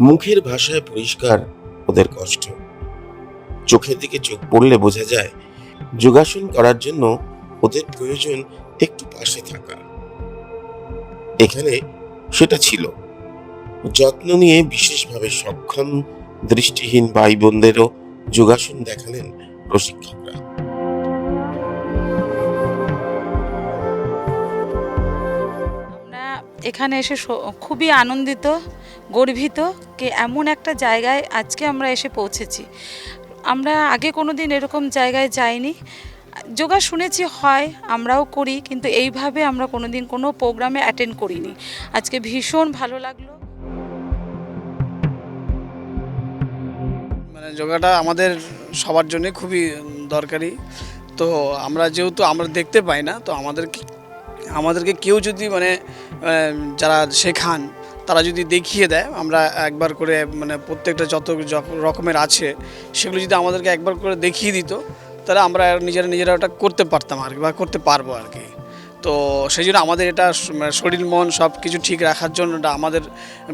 মুখের ভাষায় পরিষ্কার ওদের কষ্ট। চোখের দিকে চোখ পড়লে বোঝা যায়, যোগাসন করার জন্য ওদের প্রয়োজন একটু পাশে থাকা। এখানে সেটা ছিল। যত্ন নিয়ে বিশেষভাবে সক্ষম, দৃষ্টিহীন ভাই বোনদেরও যোগাসন দেখালেন প্রশিক্ষকরা। এখানে এসে খুবই আনন্দিত, গর্বিত যে এমন একটা জায়গায় আজকে আমরা এসে পৌঁছেছি। আমরা আগে কোনো দিন এরকম জায়গায় যাইনি। যোগা শুনেছি হয়, আমরাও করি, কিন্তু এইভাবে আমরা কোনো দিন কোনো প্রোগ্রামে অ্যাটেন্ড করিনি। আজকে ভীষণ ভালো লাগল। মানে যোগাটা আমাদের সবার জন্য খুবই দরকারি। তো আমরা যেহেতু আমরা দেখতে পাই না, তো আমাদেরকে আমাদেরকে কেউ যদি মানে যারা শেখান, তারা যদি দেখিয়ে দেয়, আমরা একবার করে মানে প্রত্যেকটা যত রকমের আছে, সেগুলো যদি আমাদেরকে একবার করে দেখিয়ে দিত, তাহলে আমরা নিজেরা নিজেরা ওটা করতে পারতাম আর কি, বা করতে পারব আর কি। তো সেই জন্য আমাদের এটা মানে শরীর, মন সব কিছু ঠিক রাখার জন্য এটা আমাদের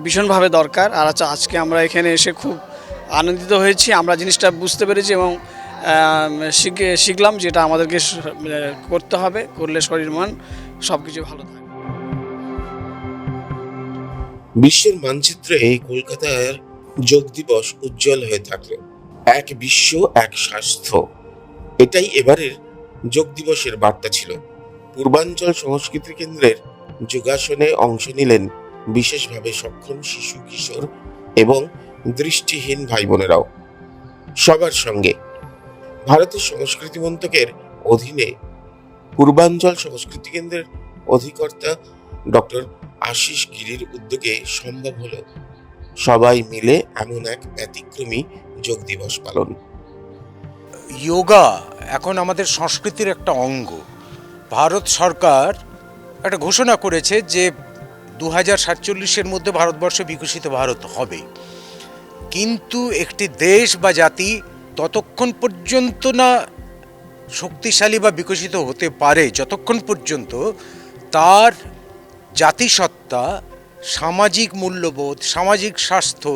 ভীষণভাবে দরকার। আর আচ্ছা আজকে আমরা এখানে এসে খুব আনন্দিত হয়েছি, আমরা জিনিসটা বুঝতে পেরেছি এবং শিখে শিখলাম যেটা আমাদেরকে মানে করতে হবে, করলে শরীর মন সব কিছু ভালো থাকে। বিশ্বের মানচিত্রে কলকাতার যোগ দিবস উজ্জ্বল হয়ে থাকল এক বিশ্ব, এক স্বাস্থ্য। এটাই এবারের যোগ দিবসের বার্তা ছিল। পূর্বাঞ্চল সংস্কৃতি কেন্দ্রের যোগাসনে অংশ নিলেন বিশেষভাবে সক্ষম শিশু কিশোর এবং দৃষ্টিহীন ভাই বোনেরাও সবার সঙ্গে ভারতের সংস্কৃতি মন্ত্রকের অধীনে পূর্বাঞ্চল সংস্কৃতি কেন্দ্রের অধিকর্তা ডক্টর আশিস গিরির উদ্যোগে সম্ভব হলো সবাই মিলে এমন এক ব্যতিক্রমী যোগ দিবস পালন। যোগা এখন আমাদের সংস্কৃতির একটা অঙ্গ। ভারত সরকার একটা ঘোষণা করেছে যে দু হাজার সাতচল্লিশের মধ্যে ভারতবর্ষ বিকশিত ভারত হবে কিন্তু একটি দেশ বা জাতি ততক্ষণ পর্যন্ত না শক্তিশালী বা বিকশিত হতে পারে, যতক্ষণ পর্যন্ত তার জাতিসত্তা, সামাজিক মূল্যবোধ, সামাজিক স্বাস্থ্য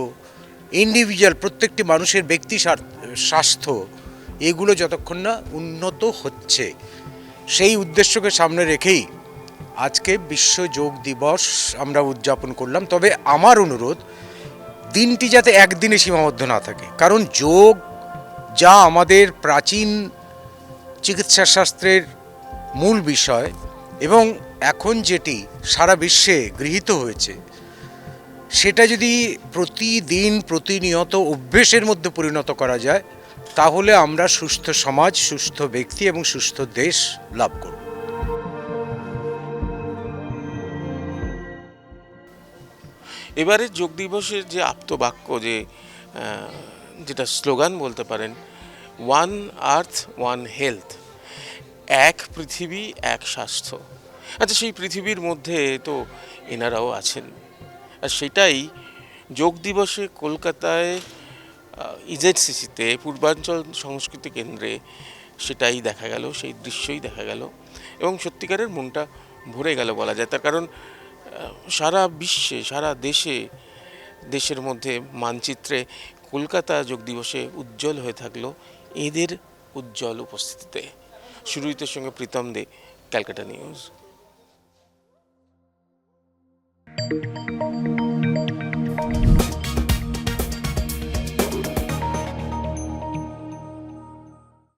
ইন্ডিভিজুয়াল প্রত্যেকটি মানুষের ব্যক্তি স্বাস্থ্য, এগুলো যতক্ষণ না উন্নত হচ্ছে। সেই উদ্দেশ্যকে সামনে রেখেই আজকে বিশ্ব যোগ দিবস আমরা উদযাপন করলাম। তবে আমার অনুরোধ, দিনটি যাতে একদিনে সীমাবদ্ধ না থাকে, কারণ যোগ যা আমাদের প্রাচীন চিকিৎসা শাস্ত্রের মূল বিষয় এবং এখন যেটি সারা বিশ্বে গৃহীত হয়েছে, সেটা যদি প্রতিদিন প্রতিনিয়ত অভ্যেসের মধ্যে পরিণত করা যায়, তাহলে আমরা সুস্থ সমাজ, সুস্থ ব্যক্তি এবং সুস্থ দেশ লাভ করব। এবারে যোগ দিবসের যে আপ্তবাক্য যে যেটা স্লোগান বলতে পারেন ওয়ান আর্থ ওয়ান হেলথ এক পৃথিবী, এক স্বাস্থ্য। আচ্ছা সেই পৃথিবীর মধ্যে তো এনারাও আছেন। আর সেটাই যোগ দিবসে কলকাতায় ইজেডসিসিতে, পূর্বাঞ্চল সংস্কৃতি কেন্দ্রে সেটাই দেখা গেল, সেই দৃশ্যই দেখা গেল। এবং সত্যিকারের মনটা ভরে গেল বলা যায়। তার কারণ সারা বিশ্বে, সারা দেশে, দেশের মধ্যে মানচিত্রে কলকাতা যোগ দিবসে উজ্জ্বল হয়ে থাকল এদের উজ্জ্বল উপস্থিতিতে। সুরজিতের সঙ্গে প্রীতম দে, ক্যালকাটা নিউজ।